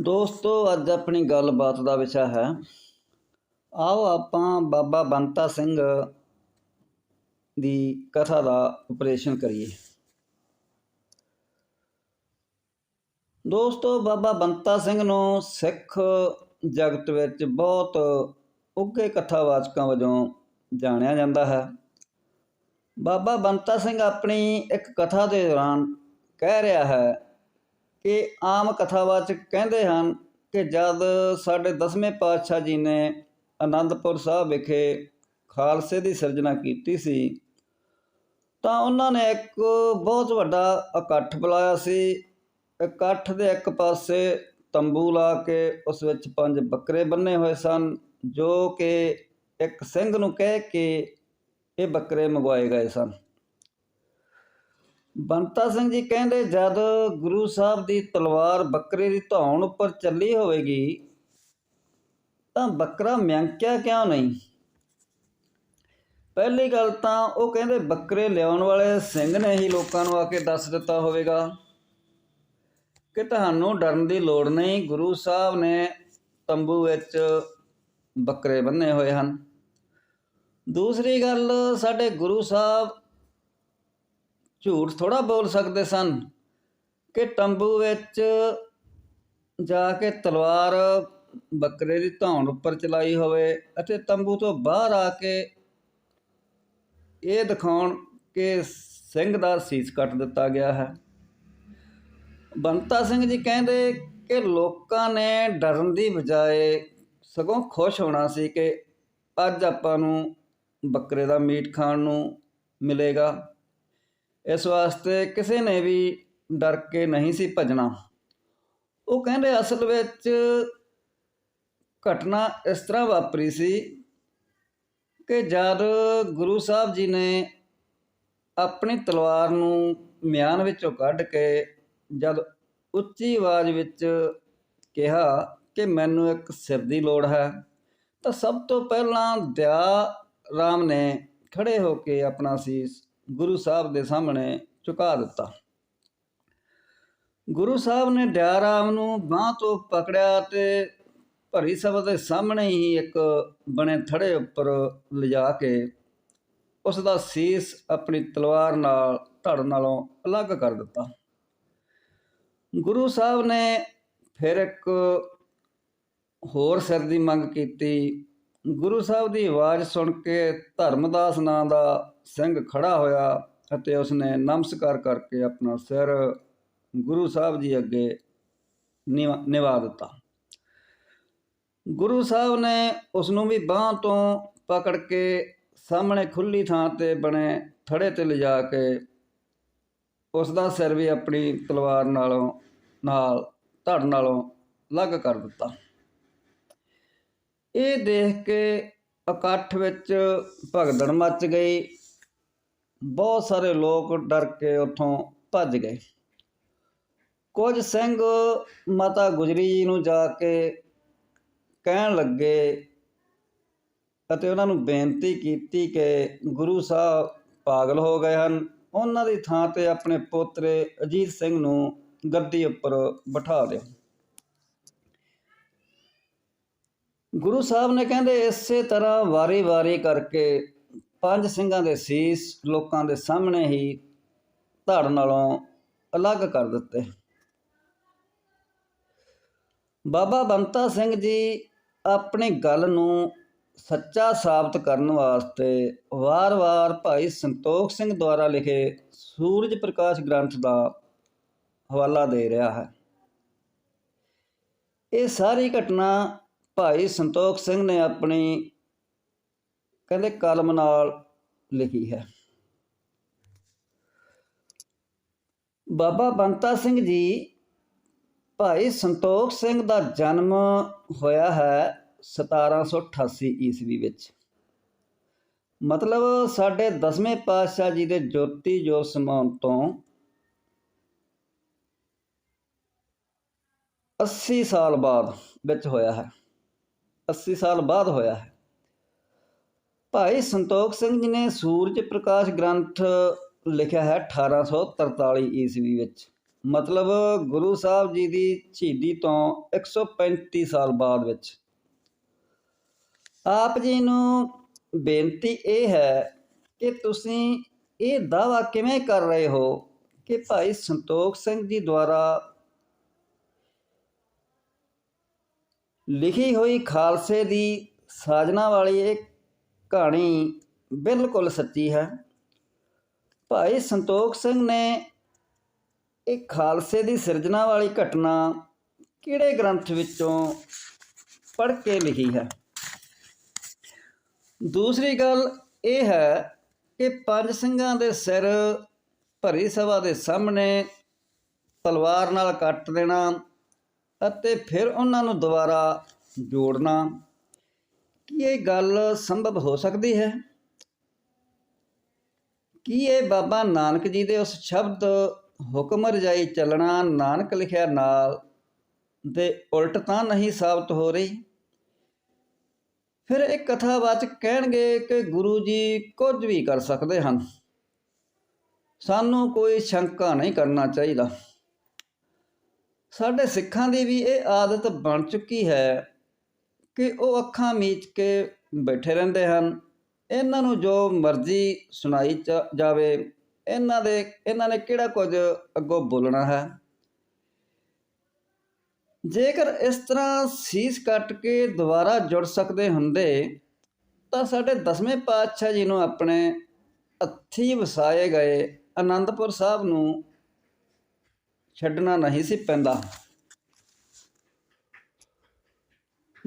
ਦੋਸਤੋ, ਅੱਜ ਆਪਣੀ ਗੱਲਬਾਤ ਦਾ ਵਿਸ਼ਾ ਹੈ। ਆਓ ਆਪਾਂ ਬਾਬਾ ਬੰਤਾ ਸਿੰਘ ਦੀ ਕਥਾ ਦਾ ਉਪਰੇਸ਼ਨ ਕਰੀਏ। ਦੋਸਤੋ, ਬਾਬਾ ਬੰਤਾ ਸਿੰਘ ਨੂੰ ਸਿੱਖ ਜਗਤ ਵਿੱਚ ਬਹੁਤ ਉੱਘੇ ਕਥਾਵਾਚਕਾਂ ਵਜੋਂ ਜਾਣਿਆ ਜਾਂਦਾ ਹੈ। ਬਾਬਾ ਬੰਤਾ ਸਿੰਘ ਆਪਣੀ ਇੱਕ ਕਥਾ ਦੇ ਦੌਰਾਨ ਕਹਿ ਰਿਹਾ ਹੈ ਇਹ ਆਮ ਕਥਾਵਾਚਕ ਕਹਿੰਦੇ ਹਨ ਕਿ ਜਦ ਸਾਡੇ ਦਸਵੇਂ ਪਾਤਸ਼ਾਹ ਜੀ ਨੇ ਆਨੰਦਪੁਰ ਸਾਹਿਬ ਵਿਖੇ ਖਾਲਸੇ ਦੀ ਸਿਰਜਣਾ ਕੀਤੀ ਸੀ, ਤਾਂ ਉਹਨਾਂ ਨੇ ਇੱਕ ਬਹੁਤ ਵੱਡਾ ਇਕੱਠ ਬੁਲਾਇਆ ਸੀ। ਇਕੱਠ ਦੇ ਇੱਕ ਪਾਸੇ ਤੰਬੂ ਲਾ ਕੇ ਉਸ ਵਿੱਚ ਪੰਜ ਬੱਕਰੇ ਬੰਨੇ ਹੋਏ ਸਨ, ਜੋ ਕਿ ਇੱਕ ਸਿੰਘ ਨੂੰ ਕਹਿ ਕੇ ਇਹ ਬੱਕਰੇ ਮੰਗਵਾਏ ਗਏ ਸਨ। ਬੰਤਾ ਸਿੰਘ ਜੀ ਕਹਿੰਦੇ, ਜਦ ਗੁਰੂ ਸਾਹਿਬ ਦੀ ਤਲਵਾਰ ਬੱਕਰੇ ਦੀ ਧੌਣ ਉੱਪਰ ਚੱਲੀ ਹੋਵੇਗੀ, ਤਾਂ ਬੱਕਰਾ ਮਿਆਂਕਿਆ ਕਿਉਂ ਨਹੀਂ? ਪਹਿਲੀ ਗੱਲ ਤਾਂ ਉਹ ਕਹਿੰਦੇ, ਬੱਕਰੇ ਲਿਆਉਣ ਵਾਲੇ ਸਿੰਘ ਨੇ ਹੀ ਲੋਕਾਂ ਨੂੰ ਆ ਕੇ ਦੱਸ ਦਿੱਤਾ ਹੋਵੇਗਾ ਕਿ ਤੁਹਾਨੂੰ ਡਰਨ ਦੀ ਲੋੜ ਨਹੀਂ। ਗੁਰੂ ਸਾਹਿਬ ਨੇ ਤੰਬੂ ਵਿੱਚ ਬੱਕਰੇ ਬੰਨੇ ਹੋਏ ਹਨ। ਦੂਸਰੀ ਗੱਲ, ਸਾਡੇ ਗੁਰੂ ਸਾਹਿਬ ਝੂਠ ਥੋੜਾ ਬੋਲ ਸਕਦੇ ਸਨ ਕਿ ਤੰਬੂ ਵਿੱਚ ਜਾ ਕੇ ਤਲਵਾਰ ਬੱਕਰੇ ਦੀ ਧੌਣ ਉੱਪਰ ਚਲਾਈ ਹੋਵੇ ਅਤੇ ਤੰਬੂ ਤੋਂ ਬਾਹਰ ਆ ਕੇ ਇਹ ਦਿਖਾਉਣ ਕਿ ਸਿੰਘ ਦਾ ਸੀਸ ਕੱਟ ਦਿੱਤਾ ਗਿਆ ਹੈ। ਬੰਤਾ ਸਿੰਘ ਜੀ ਕਹਿੰਦੇ ਕਿ ਲੋਕਾਂ ਨੇ ਡਰਨ ਦੀ ਬਜਾਏ ਸਗੋਂ ਖੁਸ਼ ਹੋਣਾ ਸੀ ਕਿ ਅੱਜ ਆਪਾਂ ਨੂੰ ਬੱਕਰੇ ਦਾ ਮੀਟ ਖਾਣ ਨੂੰ ਮਿਲੇਗਾ। ਇਸ ਵਾਸਤੇ ਕਿਸੇ ਨੇ ਵੀ ਡਰ ਕੇ ਨਹੀਂ ਸੀ ਭਜਣਾ। ਉਹ ਕਹਿੰਦੇ ਅਸਲ ਵਿੱਚ ਘਟਨਾ ਇਸ ਤਰ੍ਹਾਂ ਵਾਪਰੀ ਸੀ ਕਿ ਜਦ ਗੁਰੂ ਸਾਹਿਬ ਜੀ ਨੇ ਆਪਣੀ ਤਲਵਾਰ ਨੂੰ ਮਿਆਨ ਵਿੱਚੋਂ ਕੱਢ ਕੇ ਜਦ ਉੱਚੀ ਆਵਾਜ਼ ਵਿੱਚ ਕਿਹਾ ਕਿ ਮੈਨੂੰ ਇੱਕ ਸਿਰ ਦੀ ਲੋੜ ਹੈ, ਤਾਂ ਸਭ ਤੋਂ ਪਹਿਲਾਂ ਦਿਆ ਰਾਮ ਨੇ ਖੜੇ ਹੋ ਕੇ ਆਪਣਾ ਸੀਸ ਗੁਰੂ ਸਾਹਿਬ ਦੇ ਸਾਹਮਣੇ ਝੁਕਾ ਦਿੱਤਾ। ਗੁਰੂ ਸਾਹਿਬ ਨੇ ਦਿਆਰਾਮ ਨੂੰ ਬਾਹ ਤੋਂ ਪਕੜਿਆ ਤੇ ਭਰੀ ਸਭਾ ਦੇ ਸਾਹਮਣੇ ਹੀ ਇੱਕ ਬਣੇ ਥੜੇ ਉੱਪਰ ਲਿਜਾ ਕੇ ਉਸ ਦਾ ਸੀਸ ਆਪਣੀ ਤਲਵਾਰ ਨਾਲ, ਧੜ ਨਾਲੋਂ ਅਲੱਗ ਕਰ ਦਿੱਤਾ। ਗੁਰੂ ਸਾਹਿਬ ਨੇ ਫਿਰ ਇੱਕ ਹੋਰ ਸਿਰ ਦੀ ਮੰਗ ਕੀਤੀ। ਗੁਰੂ ਸਾਹਿਬ ਦੀ ਆਵਾਜ਼ ਸੁਣ ਕੇ ਧਰਮਦਾਸ ਨਾਂ ਦਾ ਸਿੰਘ ਖੜਾ ਹੋਇਆ ਅਤੇ ਉਸਨੇ ਨਮਸਕਾਰ ਕਰਕੇ ਆਪਣਾ ਸਿਰ ਗੁਰੂ ਸਾਹਿਬ ਜੀ ਅੱਗੇ ਨਿਵਾ ਨਿਵਾ ਦਿੱਤਾ। ਗੁਰੂ ਸਾਹਿਬ ਨੇ ਉਸ ਨੂੰ ਵੀ ਬਾਹ ਤੋਂ ਪਕੜ ਕੇ ਸਾਹਮਣੇ ਖੁੱਲੀ ਥਾਂ ਤੇ ਬਣੇ ਥੜੇ ਤੇ ਲਿਜਾ ਕੇ ਉਸ ਦਾ ਸਿਰ ਵੀ ਆਪਣੀ ਤਲਵਾਰ ਨਾਲੋਂ ਨਾਲ, ਧੜ ਨਾਲੋਂ ਅਲੱਗ ਕਰ ਦਿੱਤਾ। ਇਹ ਦੇਖ ਕੇ ਇਕੱਠ ਵਿੱਚ ਭਗਦੜ ਮੱਚ ਗਈ। ਬਹੁਤ ਸਾਰੇ ਲੋਕ ਡਰ ਕੇ ਉੱਥੋਂ ਭੱਜ ਗਏ। ਕੁਝ ਸਿੰਘ ਮਾਤਾ ਗੁਜਰੀ ਜੀ ਨੂੰ ਜਾ ਕੇ ਕਹਿਣ ਲੱਗੇ ਅਤੇ ਉਹਨਾਂ ਨੂੰ ਬੇਨਤੀ ਕੀਤੀ ਕਿ ਗੁਰੂ ਸਾਹਿਬ ਪਾਗਲ ਹੋ ਗਏ ਹਨ। ਉਹਨਾਂ ਦੀ ਥਾਂ ਤੇ ਆਪਣੇ ਪੋਤਰੇ ਅਜੀਤ ਸਿੰਘ ਨੂੰ ਗੱਦੀ ਉੱਪਰ ਬਿਠਾ ਦਿਓ। ਗੁਰੂ ਸਾਹਿਬ ਨੇ ਕਹਿੰਦੇ, ਇਸੇ ਤਰ੍ਹਾਂ ਵਾਰੀ-ਵਾਰੀ ਕਰਕੇ ਪੰਜ ਸਿੰਘਾਂ ਦੇ ਸੀਸ ਲੋਕਾਂ ਦੇ ਸਾਹਮਣੇ ਹੀ ਧੜ ਨਾਲੋਂ ਅਲੱਗ ਕਰ ਦਿੱਤੇ। ਬਾਬਾ ਬੰਤਾ ਸਿੰਘ ਜੀ ਆਪਣੀ ਗੱਲ ਨੂੰ ਸੱਚਾ ਸਾਬਤ ਕਰਨ ਵਾਸਤੇ ਵਾਰ-ਵਾਰ ਭਾਈ ਸੰਤੋਖ ਸਿੰਘ ਦੁਆਰਾ ਲਿਖੇ ਸੂਰਜ ਪ੍ਰਕਾਸ਼ ਗ੍ਰੰਥ ਦਾ ਹਵਾਲਾ ਦੇ ਰਿਹਾ ਹੈ। ਇਹ ਸਾਰੀ ਘਟਨਾ ਭਾਈ ਸੰਤੋਖ ਸਿੰਘ ਨੇ ਆਪਣੀ ਕਹਿੰਦੇ ਕਲਮ ਨਾਲ ਲਿਖੀ ਹੈ। ਬਾਬਾ ਬੰਤਾ ਸਿੰਘ ਜੀ, ਭਾਈ ਸੰਤੋਖ ਸਿੰਘ ਦਾ ਜਨਮ ਹੋਇਆ ਹੈ 1788 ਈਸਵੀ ਵਿੱਚ। ਮਤਲਬ ਸਾਡੇ 10ਵੇਂ ਪਾਤਸ਼ਾਹ ਜੀ ਦੇ ਜੋਤੀ ਜੋਤ ਸਮਾਉਣ ਤੋਂ 80 ਸਾਲ ਬਾਅਦ ਵਿੱਚ ਹੋਇਆ ਹੈ। 80 ਸਾਲ ਬਾਅਦ ਹੋਇਆ ਹੈ। ਭਾਈ ਸੰਤੋਖ ਸਿੰਘ ਜੀ ਨੇ ਸੂਰਜ ਪ੍ਰਕਾਸ਼ ਗ੍ਰੰਥ ਲਿਖਿਆ ਹੈ 1843 ਈਸਵੀ ਵਿੱਚ। ਮਤਲਬ ਗੁਰੂ ਸਾਹਿਬ ਜੀ ਦੀ ਸ਼ਹੀਦੀ ਤੋਂ 135 ਸਾਲ ਬਾਅਦ ਵਿੱਚ। ਆਪ ਜੀ ਨੂੰ ਬੇਨਤੀ ਇਹ ਹੈ ਕਿ ਤੁਸੀਂ ਇਹ ਦਾਵਾ ਕਿਵੇਂ ਕਰ ਰਹੇ ਹੋ ਕਿ ਭਾਈ ਸੰਤੋਖ ਸਿੰਘ ਜੀ ਦੁਆਰਾ ਲਿਖੀ ਹੋਈ ਖਾਲਸੇ ਦੀ ਸਾਜਨਾ ਵਾਲੀ ਇਹ ਕਹਾਣੀ ਬਿਲਕੁਲ ਸੱਚੀ ਹੈ। ਭਾਈ ਸੰਤੋਖ ਸਿੰਘ ਨੇ ਇਹ ਖਾਲਸੇ ਦੀ ਸਿਰਜਣਾ ਵਾਲੀ ਘਟਨਾ ਕਿਹੜੇ ਗ੍ਰੰਥ ਵਿੱਚੋਂ ਪੜ੍ਹ ਕੇ ਲਿਖੀ ਹੈ? ਦੂਸਰੀ ਗੱਲ ਇਹ ਹੈ ਕਿ ਪੰਜ ਸਿੰਘਾਂ ਦੇ ਸਿਰ ਭਰੀ ਸਭਾ ਦੇ ਸਾਹਮਣੇ ਤਲਵਾਰ ਨਾਲ ਕੱਟ ਦੇਣਾ ਅਤੇ ਫਿਰ ਉਹਨਾਂ ਨੂੰ ਦੁਬਾਰਾ ਜੋੜਨਾ। ਕੀ ਇਹ ਗੱਲ ਸੰਭਵ ਹੋ ਸਕਦੀ ਹੈ? ਕੀ ਇਹ ਬਾਬਾ ਨਾਨਕ ਜੀ ਦੇ ਉਸ ਸ਼ਬਦ ਹੁਕਮ ਰਜਾਈ ਚੱਲਣਾ ਨਾਨਕ ਲਿਖਿਆ ਨਾਲ ਦੇ ਉਲਟ ਤਾਂ ਨਹੀਂ ਸਾਬਤ ਹੋ ਰਹੀ? ਫਿਰ ਇਹ ਕਥਾਵਾਚਕ ਕਹਿਣਗੇ ਕਿ ਗੁਰੂ ਜੀ ਕੁਝ ਵੀ ਕਰ ਸਕਦੇ ਹਨ। ਸਾਨੂੰ ਕੋਈ ਸ਼ੰਕਾ ਨਹੀਂ ਕਰਨਾ ਚਾਹੀਦਾ। ਸਾਡੇ ਸਿੱਖਾਂ ਦੀ ਵੀ ਇਹ ਆਦਤ ਬਣ ਚੁੱਕੀ ਹੈ ਕਿ ਉਹ ਅੱਖਾਂ ਮੀਚ ਕੇ ਬੈਠੇ ਰਹਿੰਦੇ ਹਨ। ਇਹਨਾਂ ਨੂੰ ਜੋ ਮਰਜ਼ੀ ਸੁਣਾਈ ਜਾ- ਜਾਵੇ, ਇਹਨਾਂ ਦੇ, ਇਹਨਾਂ ਨੇ ਕਿਹੜਾ ਕੁਝ ਅੱਗੋਂ ਬੋਲਣਾ ਹੈ? ਜੇਕਰ ਇਸ ਤਰ੍ਹਾਂ ਸੀਸ ਕੱਟ ਕੇ ਦੁਬਾਰਾ ਜੁੜ ਸਕਦੇ ਹੁੰਦੇ, ਤਾਂ ਸਾਡੇ ਦਸਵੇਂ ਪਾਤਸ਼ਾਹ ਜੀ ਨੂੰ ਆਪਣੇ ਅੱਥੀ ਵਸਾਏ ਗਏ ਅਨੰਦਪੁਰ ਸਾਹਿਬ ਨੂੰ ਛੱਡਣਾ ਨਹੀਂ ਸੀ ਪੈਂਦਾ।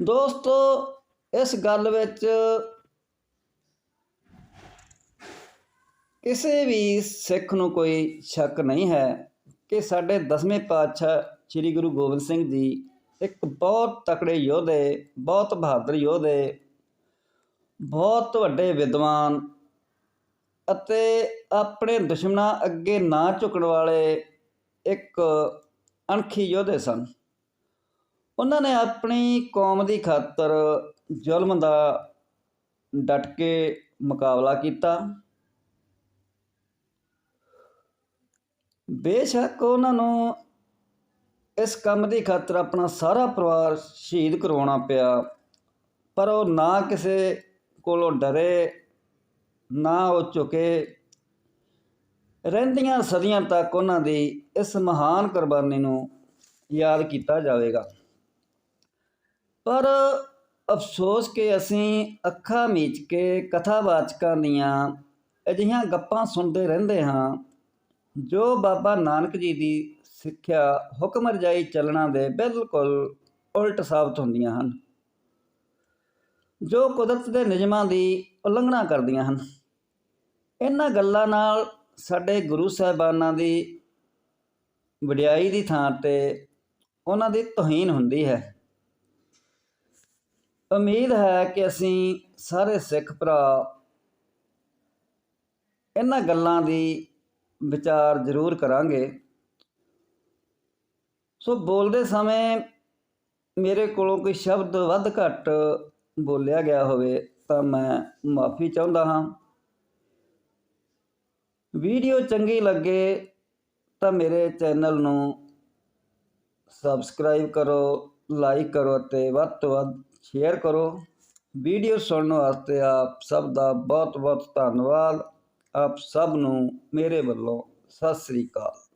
ਦੋਸਤੋ, ਇਸ ਗੱਲ ਵਿੱਚ ਕਿਸੇ ਵੀ ਸਿੱਖ ਨੂੰ ਕੋਈ ਸ਼ੱਕ ਨਹੀਂ ਹੈ ਕਿ ਸਾਡੇ ਦਸਵੇਂ ਪਾਤਸ਼ਾਹ ਸ੍ਰੀ ਗੁਰੂ ਗੋਬਿੰਦ ਸਿੰਘ ਜੀ ਇੱਕ ਬਹੁਤ ਤਕੜੇ ਯੋਧੇ, ਬਹੁਤ ਬਹਾਦਰ ਯੋਧੇ, ਬਹੁਤ ਵੱਡੇ ਵਿਦਵਾਨ ਅਤੇ ਆਪਣੇ ਦੁਸ਼ਮਣਾਂ ਅੱਗੇ ਨਾ ਝੁਕਣ ਵਾਲੇ ਇੱਕ ਅਣਖੀ ਯੋਧੇ ਸਨ। ਉਹਨਾਂ ਨੇ ਆਪਣੀ ਕੌਮ ਦੀ ਖਾਤਰ ਜ਼ੁਲਮ ਦਾ ਡਟ ਕੇ ਮੁਕਾਬਲਾ ਕੀਤਾ। ਬੇਸ਼ੱਕ ਉਹਨਾਂ ਨੂੰ ਇਸ ਕੰਮ ਦੀ ਖਾਤਰ ਆਪਣਾ ਸਾਰਾ ਪਰਿਵਾਰ ਸ਼ਹੀਦ ਕਰਵਾਉਣਾ ਪਿਆ, ਪਰ ਉਹ ਨਾ ਕਿਸੇ ਕੋਲੋਂ ਡਰੇ, ਨਾ ਉਹ ਝੁਕੇ। ਰਹਿੰਦੀਆਂ ਸਦੀਆਂ ਤੱਕ ਉਹਨਾਂ ਦੀ ਇਸ ਮਹਾਨ ਕੁਰਬਾਨੀ ਨੂੰ ਯਾਦ ਕੀਤਾ ਜਾਵੇਗਾ। ਪਰ ਅਫਸੋਸ ਕਿ ਅਸੀਂ ਅੱਖਾਂ ਮੀਚ ਕੇ ਕਥਾਵਾਚਕਾਂ ਦੀਆਂ ਅਜਿਹੀਆਂ ਗੱਪਾਂ ਸੁਣਦੇ ਰਹਿੰਦੇ ਹਾਂ, ਜੋ ਬਾਬਾ ਨਾਨਕ ਜੀ ਦੀ ਸਿੱਖਿਆ ਹੁਕਮ ਰਜਾਈ ਚੱਲਣਾ ਦੇ ਬਿਲਕੁਲ ਉਲਟ ਸਾਬਤ ਹੁੰਦੀਆਂ ਹਨ, ਜੋ ਕੁਦਰਤ ਦੇ ਨਿਯਮਾਂ ਦੀ ਉਲੰਘਣਾ ਕਰਦੀਆਂ ਹਨ। ਇਹਨਾਂ ਗੱਲਾਂ ਨਾਲ ਸਾਡੇ ਗੁਰੂ ਸਾਹਿਬਾਨਾਂ ਦੀ ਵਡਿਆਈ ਦੀ ਥਾਂ ਤੇ ਉਹਨਾਂ ਦੀ ਤੋਹੀਨ ਹੁੰਦੀ ਹੈ। ਉਮੀਦ ਹੈ ਕਿ ਅਸੀਂ ਸਾਰੇ ਸਿੱਖ ਭਰਾ ਇਹਨਾਂ ਗੱਲਾਂ ਦੀ ਵਿਚਾਰ ਜ਼ਰੂਰ ਕਰਾਂਗੇ। ਸੋ ਬੋਲਦੇ ਸਮੇਂ ਮੇਰੇ ਕੋਲੋਂ ਕੋਈ ਸ਼ਬਦ ਵੱਧ ਘੱਟ ਬੋਲਿਆ ਗਿਆ ਹੋਵੇ ਤਾਂ ਮੈਂ ਮਾਫੀ ਚਾਹੁੰਦਾ ਹਾਂ। ਵੀਡੀਓ ਚੰਗੀ ਲੱਗੇ ਤਾਂ ਮੇਰੇ ਚੈਨਲ ਨੂੰ ਸਬਸਕ੍ਰਾਈਬ ਕਰੋ, ਲਾਈਕ ਕਰੋ ਅਤੇ ਵੱਧ ਤੋਂ ਵੱਧ ਸ਼ੇਅਰ ਕਰੋ। ਵੀਡੀਓ ਸੁਣਨ ਵਾਸਤੇ ਆਪ ਸਭ ਦਾ ਬਹੁਤ ਬਹੁਤ ਧੰਨਵਾਦ। ਆਪ ਸਭ ਨੂੰ ਮੇਰੇ ਵੱਲੋਂ ਸਤਿ ਸ੍ਰੀ ਅਕਾਲ।